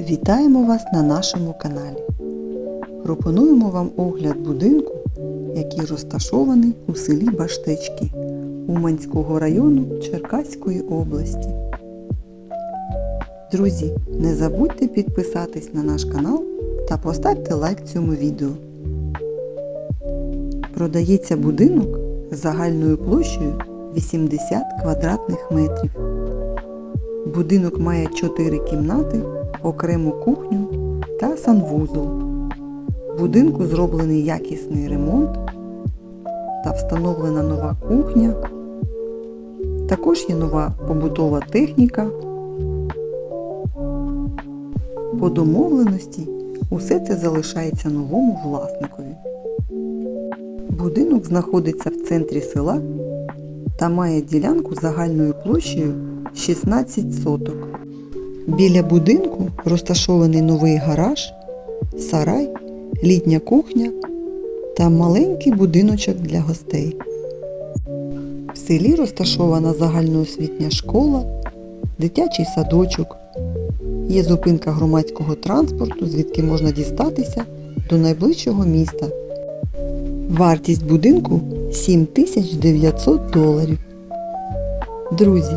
Вітаємо вас на нашому каналі. Пропонуємо вам огляд будинку, який розташований у селі Баштички Уманського району Черкаської області. Друзі, не забудьте підписатись на наш канал та поставте лайк цьому відео. Продається будинок з загальною площею 80 квадратних метрів. Будинок має 4 кімнати, окрему кухню та санвузол. В будинку зроблений якісний ремонт та встановлена нова кухня. Також є нова побутова техніка. По домовленості усе це залишається новому власникові. Будинок знаходиться в центрі села та має ділянку загальною площею 16 соток. Біля будинку розташований новий гараж, сарай, літня кухня та маленький будиночок для гостей. В селі розташована загальноосвітня школа, дитячий садочок. Є зупинка громадського транспорту, звідки можна дістатися до найближчого міста. Вартість будинку 7900 доларів. Друзі,